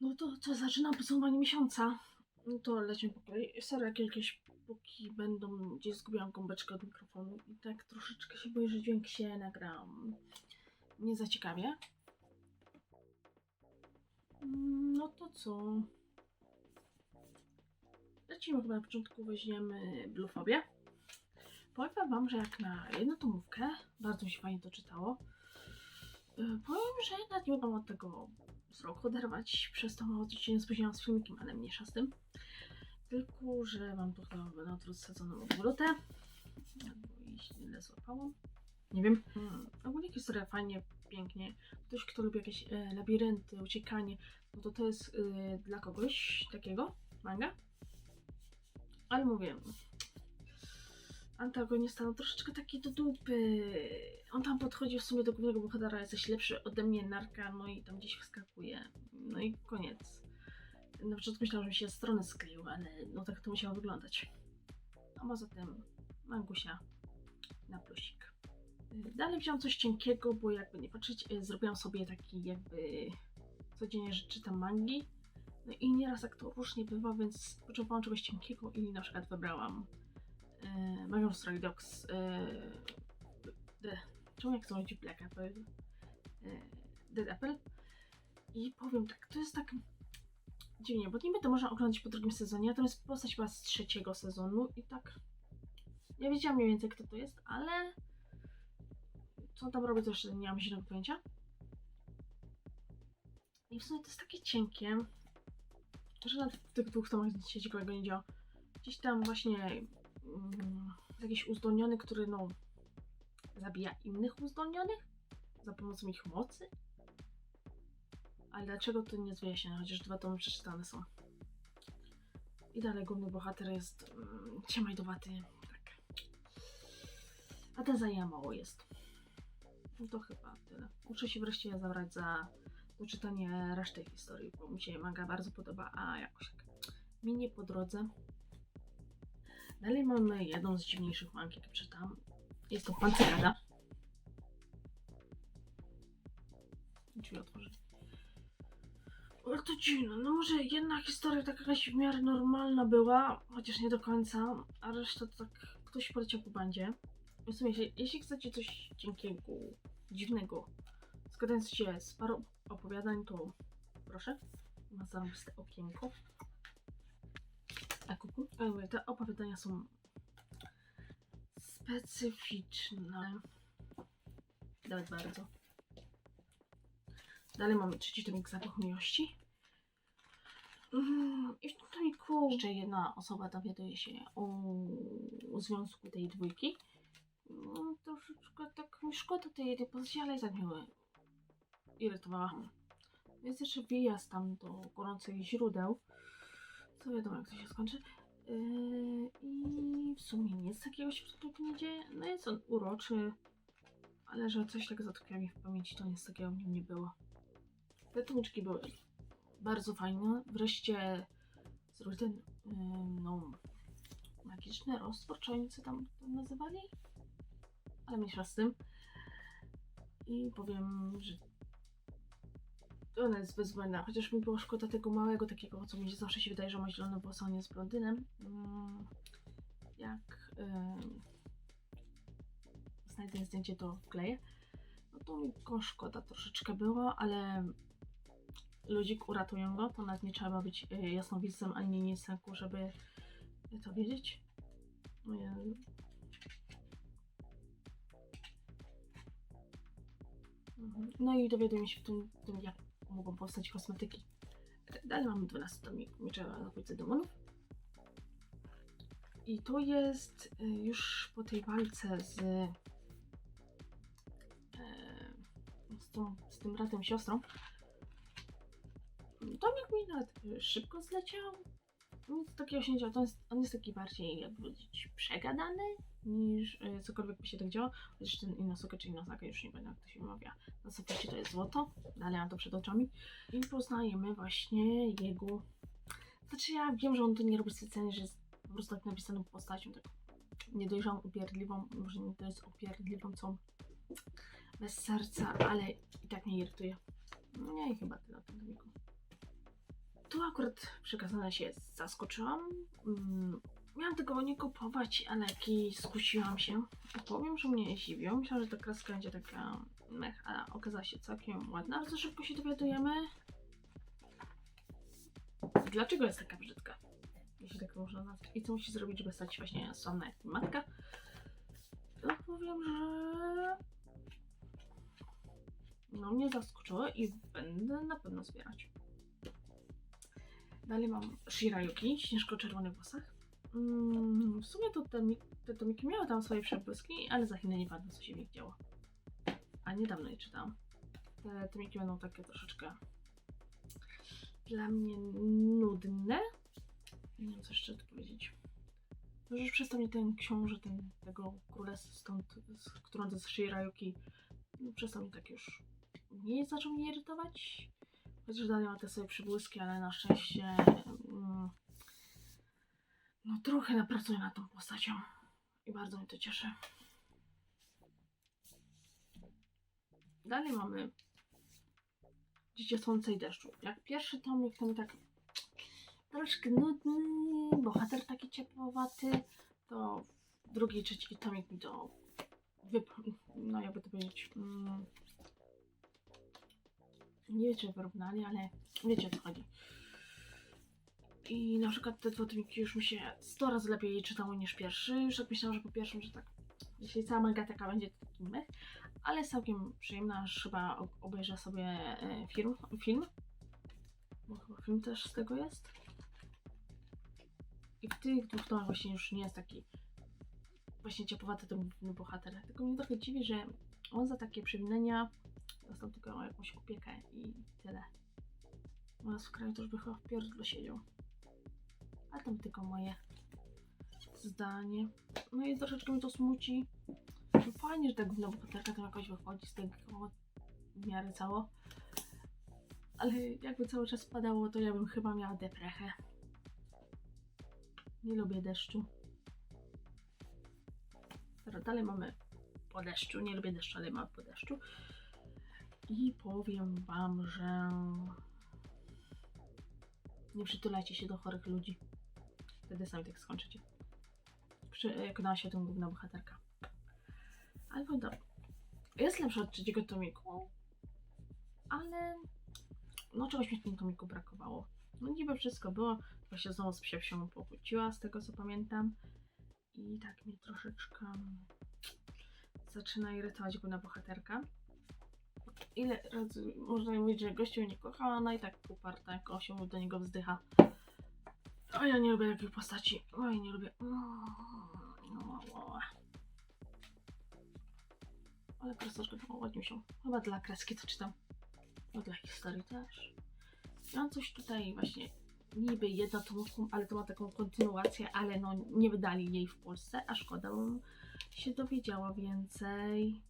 No to co, zaczynam podsumowanie miesiąca. No to lecimy po kolei. Sorry, jak jakieś póki będą, gdzieś zgubiłam gąbeczkę od mikrofonu i tak troszeczkę się boję, że dźwięk się nagram nie za ciekawie. Mm, No to co? Lecimy chyba na początku, weźmiemy Bluefobię. Powiem wam, że jak na jedną tomówkę, bardzo mi się fajnie to czytało. Yy, Powiem, że nawet nie mogłam od tego wzrok oderwać, przez to mało się nie spóźniłam z filmikiem, ale mniejsza z tym. Tylko, że mam tu chyba na odwrót sadzoną obrotę. Albo jeśli źle złapałam. Nie wiem. Hmm. Ogólnie historia fajnie, pięknie. Ktoś, kto lubi jakieś e, labirynty, uciekanie, no to to jest e, dla kogoś takiego manga. Ale mówię, antagonista no troszeczkę taki do dupy. On tam podchodzi w sumie do głównego bohatera, jesteś lepszy ode mnie, narka, no i tam gdzieś wskakuje. No i koniec. Na początku myślałam, że mi się strony skleiły, ale no tak to musiało wyglądać. A poza tym mangusia na plusik. Dalej wziąłam coś cienkiego, bo jakby nie patrzeć, y, zrobiłam sobie taki jakby codziennie, że czytam mangi. No i nieraz tak to różnie bywa, więc potrzebowałam czegoś cienkiego i na przykład wybrałam Stray Dogs yy, The, czemu jak to chodzi Black Apple yy, Dead Apple i powiem tak, to jest tak dziwnie, bo niby to można oglądać po drugim sezonie, natomiast postać chyba z trzeciego sezonu i tak ja wiedziałam mniej więcej kto to jest, ale co tam robi, to jeszcze nie mam zielonego pojęcia. I w sumie to jest takie cienkie, że na tych dwóch tomach nic się ciekawego nie działo. Gdzieś tam właśnie mm, jakiś uzdolniony, który no zabija innych uzdolnionych za pomocą ich mocy. Ale dlaczego to nie jest wyjaśnione, chociaż dwa tomy przeczytane są. I dalej główny bohater jest mm, ciemajdowaty, tak. A ten za mało jest. No to chyba tyle. Muszę się wreszcie zabrać za doczytanie reszty historii, bo mi się manga bardzo podoba, a jakoś tak minie po drodze. Dalej mamy jedną z dziwniejszych mang, jakie czytam. Jest to Pancerada. Drzwi otworzę. Ale to dziwne, no może jedna historia taka jakaś w miarę normalna była, chociaż nie do końca, a reszta to tak ktoś poleciał po bandzie. W sumie, jeśli- jeśli chcecie coś cienkiego, dziwnego, składając się z paru opowiadań, to proszę. Ma zarąbiste okienko. Mówię, te opowiadania są specyficzne. Nawet bardzo. Dalej mamy trzeci tomik Zapach Miłości. Mm, I w tym tomiku jeszcze jedna osoba dowiaduje się o, o związku tej dwójki. No, troszeczkę tak mi szkoda tej jednej pozycji, ale i tak mnie irytowała. Jest jeszcze wyjazd tam do gorących źródeł. Co wiadomo, jak to się skończy. Yy, I w sumie nic takiego się tym nie dzieje. No jest on uroczy, ale że coś tak zatkwiło mi w pamięci, to nic takiego w nim nie było. Te tłuczki były bardzo fajne. Wreszcie zrobił ten, yy, no, magiczny roztwór, czy oni co tam nazywali? Ale mniejsza z tym. I powiem, że ona jest bezbłędna, chociaż mi było szkoda tego małego takiego, co mi zawsze się wydaje, że ma zielone włosy, on jest blondynem. Mm, Jak yy, znajdę zdjęcie, to wkleję. No to mi go szkoda troszeczkę było, ale ludzik uratują go, to nie trzeba być yy, jasnowidzem ani niesenku, żeby to wiedzieć. No. Mhm. No i dowiadujemy się w tym, tym jak mogą powstać kosmetyki. Dalej mamy 12 tomik Miecza Zabójcy Demonów. I to jest y, już po tej walce z, e, z, tą, z tym bratem siostrą. Tomik mi nawet szybko zleciał. Nic takiego się nie działo. To jest, on jest taki bardziej, jak powiedzieć, przegadany niż y, cokolwiek by się tak działo. Chociaż ten Inosuke czy Inosaka, już nie będę jak to się wymawia. Na suficie to jest złoto. Dalej mam to przed oczami. I poznajemy właśnie jego... Znaczy ja wiem, że on to nie robi specjalnie, że jest po prostu tak napisaną postacią, tak niedojrzałą, upierdliwą. Może nie to jest upierdliwą, co bez serca, ale i tak mnie irytuje. No nie, i chyba tyle o tym tomiku. Tu akurat przekazane się zaskoczyłam. Mm, Miałam tego nie kupować, ale jakiś skusiłam się. Powiem, że mnie zdziwiło. Myślałam, że ta kreska będzie taka mech, a okazała się całkiem ładna. Bardzo szybko się dowiadujemy. Dlaczego jest taka brzydka? Jeśli tak można nazwać. I co musi zrobić, żeby stać właśnie sławna jak matka? To powiem, że... No mnie zaskoczyło i będę na pewno zbierać. Dalej mam Shirayuki, śnieżko-czerwonych włosach. Mm, w sumie to te, mi- te tomiki miały tam swoje przebłyski, ale za chwilę nie bardzo co się w nich działo. A niedawno je czytałam. Te tomiki będą takie troszeczkę dla mnie nudne. Nie wiem co jeszcze powiedzieć. Może już przestał mnie ten książę, ten, tego królestwa stąd, z, którą to jest Shirayuki, no, przestał mi tak już nie zaczął mnie irytować. Chociaż dalej ma te swoje przybłyski, ale na szczęście mm, no trochę napracuję nad tą postacią i bardzo mnie to cieszy. Dalej mamy Dziecię Słońca i Deszczu. Jak pierwszy tomik to mi tak troszkę nudny, bohater taki ciepłowaty, to drugi, trzeci tomik mi to wyp- no jakby to powiedzieć mm, nie wiecie wyrównali, ale wiecie o co chodzi. I na przykład te dwa tomiki już mi się 100 razy lepiej czytało niż pierwszy. Już tak myślałam, że po pierwszym, że tak, jeśli cała manga taka będzie, to taki mech. Ale całkiem przyjemna, aż chyba obejrzę sobie e, film, film. Bo chyba film też z tego jest. I w tych dwóch tomach właśnie już nie jest taki właśnie ciepłowaty ten główny bohater. Tylko mnie trochę dziwi, że on za takie przewinienia dostał tylko jakąś opiekę i tyle. U nas w kraju to już by chyba w pierdlu siedział. A tam tylko moje zdanie. No i troszeczkę mnie to smuci. No Fajnie, że ta główna bohaterka tam jakoś wychodzi z tego w miarę cało. Ale jakby cały czas padało, to ja bym chyba miała deprechę. Nie lubię deszczu. Teraz dalej mamy po deszczu. Nie lubię deszczu, ale mamy po deszczu. I powiem wam, że nie przytulajcie się do chorych ludzi. Wtedy sami tak skończycie. Na się tą główna bohaterka. Ale powiem tak, jest lepsza od trzeciego tomiku, ale no czegoś mi w tym tomiku brakowało. No niby wszystko było, tylko się znowu z psiewsią pokłóciła, z tego co pamiętam. I tak mnie troszeczkę zaczyna irytować główna bohaterka ile razy można mówić, że gościu nie kocha, ona i tak uparta, jak osioł do niego wzdycha. A ja nie lubię takiej postaci. Oj, nie lubię. No, Ale kreseczka to ładnie się. Chyba dla kreski to czytam. No dla historii też. Mam coś tutaj właśnie niby jednotomówką, ale to ma taką kontynuację, ale no nie wydali jej w Polsce, a szkoda, bym się dowiedziała więcej.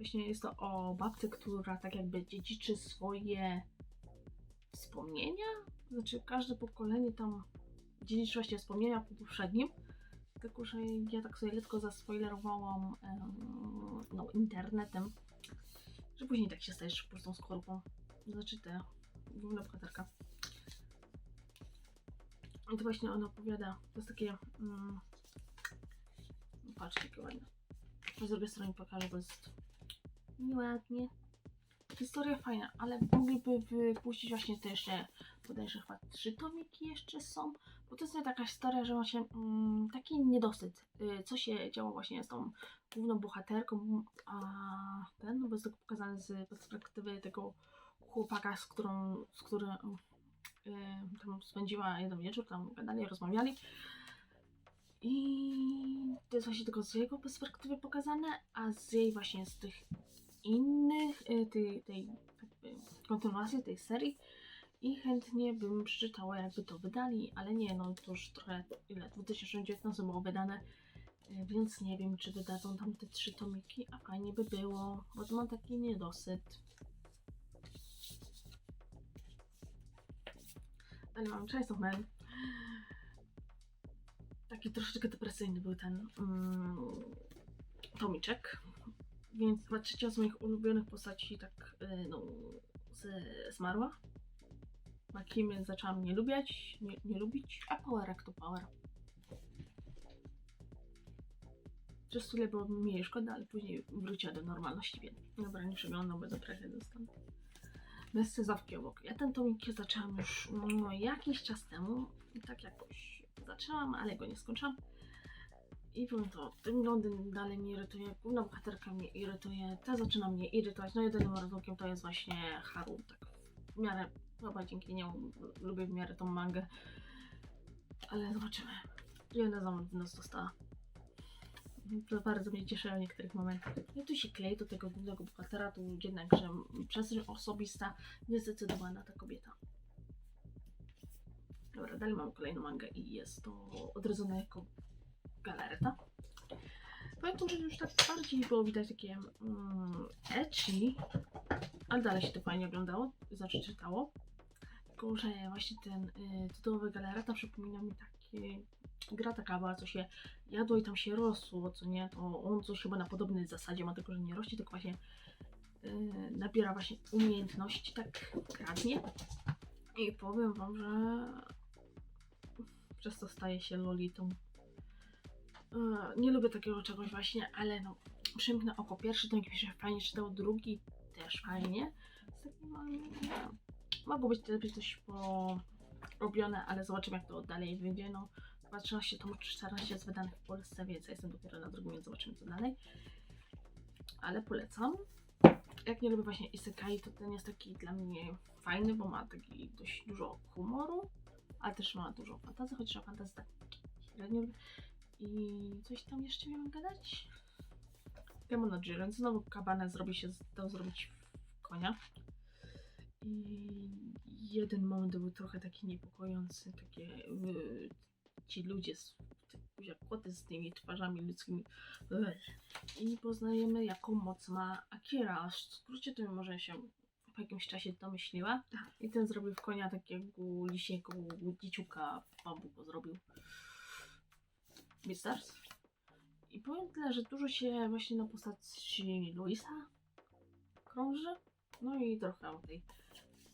Właśnie jest to o babce, która tak jakby dziedziczy swoje wspomnienia. Znaczy każde pokolenie tam dziedziczy właśnie wspomnienia po poprzednim. Tylko, że ja tak sobie lekko zaspoilerowałam em, no, internetem, że później tak się stajesz pustą skorupą. Znaczy te główna bohaterka. I to właśnie ona opowiada. To jest takie. Mm, patrzcie, jakie ładne. Z drugiej strony pokażę, bo jest nieładnie. Historia fajna, ale mogliby wypuścić właśnie te jeszcze, bodajże chyba trzy tomiki jeszcze są, bo to jest taka historia, że się mm, taki niedosyt, y, co się działo właśnie z tą główną bohaterką, a ten, no bo jest to pokazane z perspektywy tego chłopaka, z którą, z którym y, tam spędziła jeden wieczór, tam gadali, rozmawiali. I to jest właśnie tylko z jego perspektywy pokazane, a z jej właśnie z tych innych, y, tej, tej kontynuacji tej serii. I chętnie bym przeczytała, jakby to wydali, ale nie, no to już trochę, ile, 2019 było wydane, y, więc nie wiem, czy wydadzą tam te trzy tomiki, a fajnie by było, bo to mam taki niedosyt. Ale mam często mail. Taki troszeczkę depresyjny był ten mm, tomiczek. Więc chyba trzecia z moich ulubionych postaci tak y, no, z, zmarła. Makimy zaczęłam nie lubić, nie, nie lubić, a Powerek to Power. Przez chwilę było mi jej szkoda, ale później wróciła do normalności, więc dobra, nie przeglądam, bo do dostanę. Bez cezawki obok. Ja ten tomik zaczęłam już no, jakiś czas temu. I tak jakoś zaczęłam, ale go nie skończyłam. I powiem to, ten Londyn dalej mnie irytuje, główna bohaterka mnie irytuje, ta zaczyna mnie irytować. No jedynym rozłąkiem to jest właśnie Haru, tak w miarę, chyba dzięki niemu lubię w miarę tą mangę. Ale zobaczymy. Ile za nas dostała. To bardzo mnie cieszy w niektórych momentach. No tu się klei do tego głównego bohatera, tu jednakże przestrzeń osobista, niezdecydowana ta kobieta. Dobra, dalej mam kolejną mangę i jest to odrodzone jako galareta. Tu, że już tak bardziej było widać takie mm, ecchi, ale dalej się to fajnie oglądało, znaczy czytało. Tylko, że właśnie ten y, tytułowy przypomina mi takie gra taka była, co się jadło i tam się rosło, co nie, to on coś chyba na podobnej zasadzie ma, tylko że nie rośnie, tylko właśnie yy, nabiera właśnie umiejętności, tak kradnie. I powiem wam, że przez to staje się lolitą. Yy, nie lubię takiego czegoś właśnie, ale no, przymknę oko. Pierwszy to się fajnie czytał, drugi też fajnie. Z takim, mogło być lepiej coś porobione, ale zobaczymy jak to dalej wyjdzie. No, Chyba 13 tomów czy 14 jest wydanych w Polsce, więc ja jestem dopiero na drugim, więc zobaczymy co dalej. Ale polecam. Jak nie lubię właśnie Isekai, to ten jest taki dla mnie fajny, bo ma taki dość dużo humoru, ale też ma dużo fantazy, chociaż o fantazy tak średnio lubię. I coś tam jeszcze miałam gadać? No Jiren, znowu kabanę zrobi się, dał zrobić w konia. I jeden moment był trochę taki niepokojący, takie yy, ci ludzie, z, jak koty z tymi twarzami ludzkimi. Ech. I poznajemy, jaką moc ma Akira. W skrócie to może się po jakimś czasie domyśliła. I ten zrobił w konia takiego lisiego dzieciuka w bambuku zrobił. Beastars. I powiem tyle, że dużo się właśnie na postaci Luisa krąży. No i trochę o tej.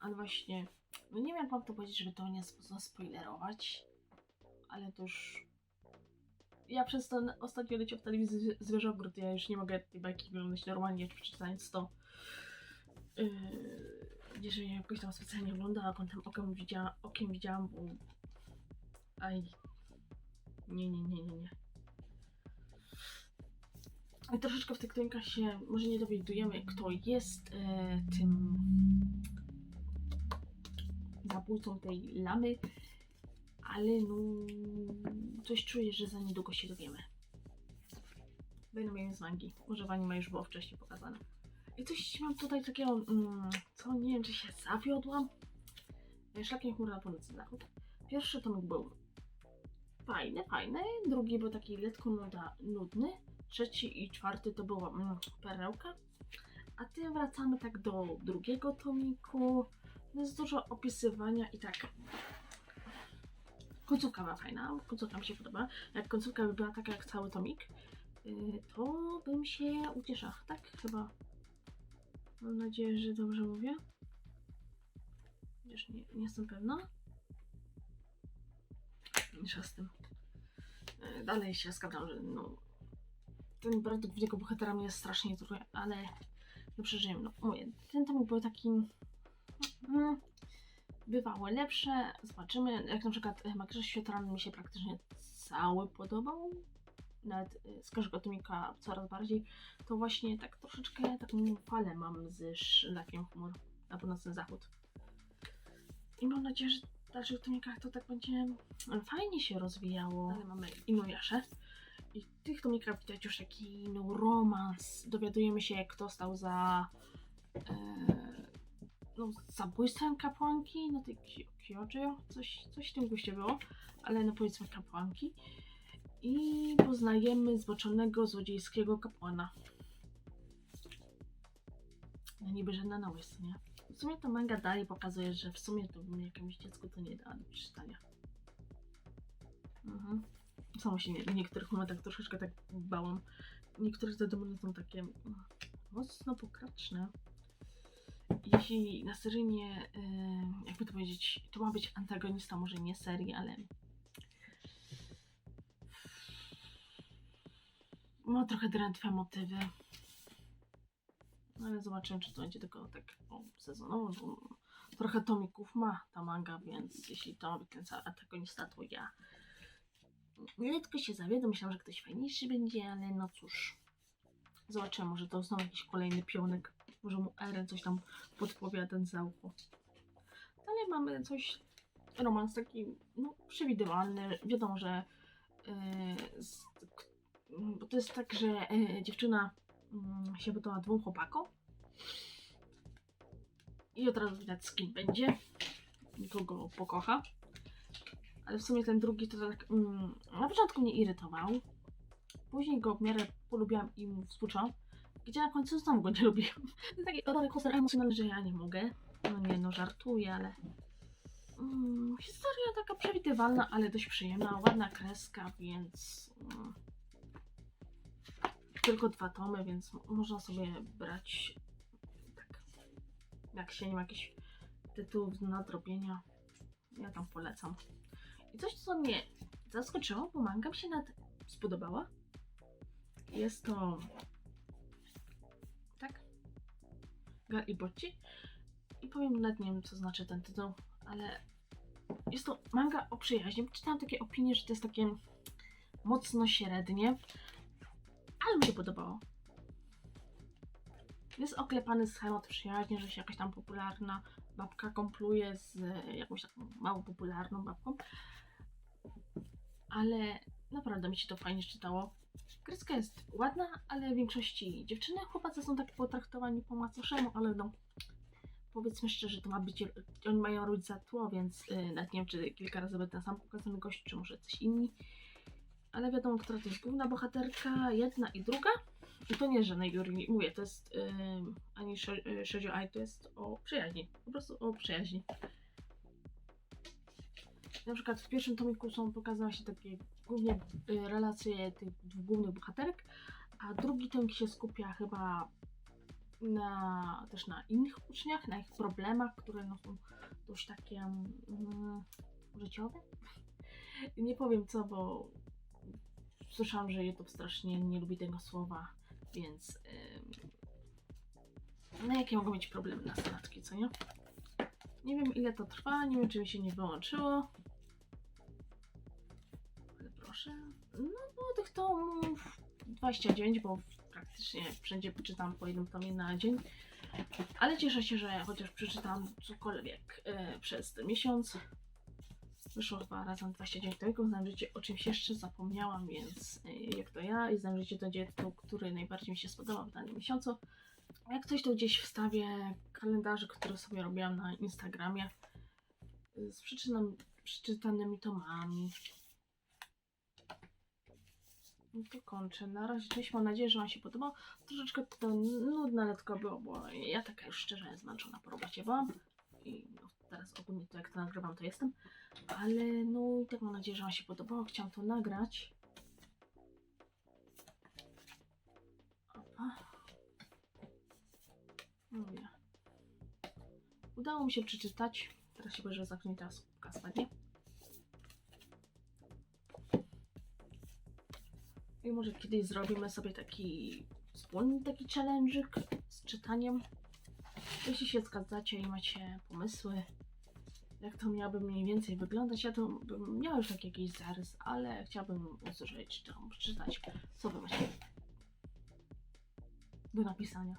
Ale właśnie, no nie wiem jak wam to powiedzieć, żeby to nie zaspoilerować ale to już... Ja przez ten ostatnio leciał w telewizji Zwie- Zwierzogród, ja już nie mogę tej bajki oglądać normalnie, przeczytając to. Yy, jeżeli jakoś tam specjalnie oglądała, kątem okiem widziałam, okiem widziałam, bo... Aj... Nie, nie, nie, nie, nie. I troszeczkę w tych kronikach się może nie dowiadujemy, kto jest e, tym zabójcą tej lamy, ale no coś czuję, że za niedługo się dowiemy. Będę mieli z mangi. Może w anime już było wcześniej pokazane. I coś mam tutaj takiego, mm, co nie wiem, czy się zawiodłam. Szlakiem chmura na północy zachód. Pierwszy tomik był fajny, fajny. Drugi był taki nuda, nudny. Trzeci i czwarty to była mm, perełka. A ty wracamy tak do drugiego tomiku. Jest dużo opisywania i tak Końcówka była fajna, końcówka mi się podoba. Jak końcówka by była taka jak cały tomik, yy, to bym się ucieszyła. Tak chyba. Mam nadzieję, że dobrze mówię. Chociaż nie, nie jestem pewna. Mniejsza z tym. Dalej się zgadzam, że no, ten brat głównego bohatera mnie strasznie truje, ale no przeżyjemy. No, mówię, ten tomik był taki... Mm, lepsze. Zobaczymy. Jak na przykład e, Makrzyż Świetlan mi się praktycznie cały podobał. Nawet e, z każdego tomika coraz bardziej. To właśnie tak troszeczkę taką falę mam z szlakiem humor na północny zachód. I mam nadzieję, że w dalszych tomikach to tak będzie fajnie się rozwijało. Ale mamy Inuyasha. I w tych tomikach widać już taki no, romans. Dowiadujemy się, kto stał za e, no, zabójstwem kapłanki, no tej Kyojo, coś, coś w tym guście było, ale no powiedzmy kapłanki. I poznajemy zboczonego, złodziejskiego kapłana. No niby żadna nowość, co nie? W sumie to manga dalej pokazuje, że w sumie to jakiemuś dziecku to nie dała do przeczytania. Mhm. Samo się nie, niektórych momentach troszeczkę tak bałam. Niektóre te demony są takie mocno pokraczne. jeśli na seryjnie, y, jakby to powiedzieć, to ma być antagonista, może nie serii, ale ma trochę drętwe motywy. No ale zobaczymy, czy to będzie tylko tak sezonowo, bo trochę tomików ma ta manga, więc jeśli to być ten antagonista, to ja lekko się zawiedzę. Myślałam, że ktoś fajniejszy będzie, ale no cóż. Zobaczymy, może to znowu jakiś kolejny pionek. Może mu Eren coś tam podpowiada za ucho. Ale mamy coś, romans taki, no, przewidywalny. Wiadomo, że yy, z, bo to jest tak, że yy, dziewczyna się podoba dwóm chłopakom i od razu widać z kim będzie, kogo pokocha. Ale w sumie ten drugi to tak mm, na początku mnie irytował. Później go w miarę polubiłam i mu współczułam. Gdzie na końcu znowu go nie lubiłam. To taki rollercoaster emocjonalny, że ja nie mogę. No nie, no żartuję, ale... Mm, historia taka przewidywalna, ale dość przyjemna. Ładna kreska, więc... Mm, tylko dwa tomy, więc można sobie brać... Tak. Jak się nie ma jakichś tytułów do nadrobienia. Ja tam polecam. I coś, co mnie zaskoczyło, bo manga mi się nawet spodobała. Jest to. Tak? Gal i. I powiem nawet nie wiem, co znaczy ten tytuł, ale jest to manga o przyjaźni. Czytałam takie opinie, że to jest takie mocno średnie, ale mi się podobało. Jest oklepany schemat przyjaźni, że się jakaś tam popularna babka kompluje z jakąś taką mało popularną babką. Ale naprawdę mi się to fajnie czytało. Kreska jest ładna, ale w większości dziewczyny, chłopacy są tak potraktowani po macoszemu, ale no powiedzmy szczerze, to ma być, oni mają robić za tło, więc yy, nawet nie wiem, czy kilka razy ten sam pokazany gość, czy może coś inni. Ale wiadomo, która to jest główna bohaterka, jedna i druga. I to nie, że na Yuri, mówię, to jest yy, ani Sho- Shoujo Ai, to jest o przyjaźni, po prostu o przyjaźni. Na przykład w pierwszym tomiku są pokazane się takie głównie y, relacje tych dwóch głównych bohaterek, a drugi tomik się skupia chyba na, też na innych uczniach, na ich problemach, które no, są dość takie mm, życiowe. Nie powiem co, bo słyszałam, że YouTube strasznie nie lubi tego słowa, więc ym, no jakie mogą mieć problemy nastolatki, co nie? Nie wiem ile to trwa, nie wiem czy mi się nie wyłączyło. Ale proszę. No było tych tomów 29, bo praktycznie wszędzie przeczytam po jednym tomie na dzień. Ale cieszę się, że chociaż przeczytam cokolwiek e, przez ten miesiąc. Wyszło chyba razem 29 tomów. Znajdziecie o czymś jeszcze zapomniałam, więc e, jak to ja. I znajdziecie to tytuł, który najbardziej mi się spodobał w danym miesiącu. Jak coś to gdzieś wstawię kalendarze, które sobie robiłam na Instagramie y, z przeczytam, przeczytanymi tomami. No to kończę. Na razie cześć, mam nadzieję, że Wam się podobało. Troszeczkę to nudne letko było, bo ja taka już szczerze zmęczona po robocie byłam. I no, teraz ogólnie to jak to nagrywam, to jestem. Ale no i tak mam nadzieję, że Wam się podobało. Chciałam to nagrać. Mówię. Udało mi się przeczytać. Teraz się że zamknięta słupka spadnie. I może kiedyś zrobimy sobie taki wspólny taki challenge'ik z czytaniem. Jeśli się zgadzacie i macie pomysły, jak to miałoby mniej więcej wyglądać, ja to bym już taki jakiś zarys, ale chciałabym usłyszeć, czy przeczytać, co wy macie do napisania.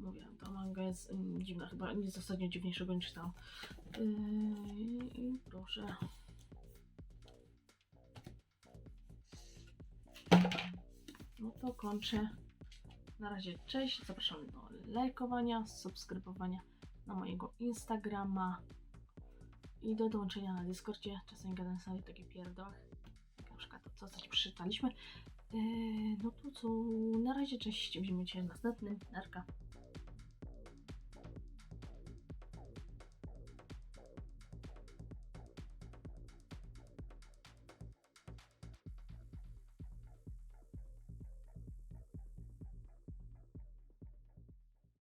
Mówię, ta manga jest mm, dziwna, chyba nic ostatnio dziwniejszego nie czytałam. Yy, proszę. No to kończę. Na razie cześć, zapraszam do lajkowania, subskrybowania na mojego Instagrama i do dołączenia na Discordzie. Czasem gadam sobie takie pierdołach, jak na przykład to, co coś przeczytaliśmy. Yy, no to co, na razie cześć, widzimy się w następnym. Narka.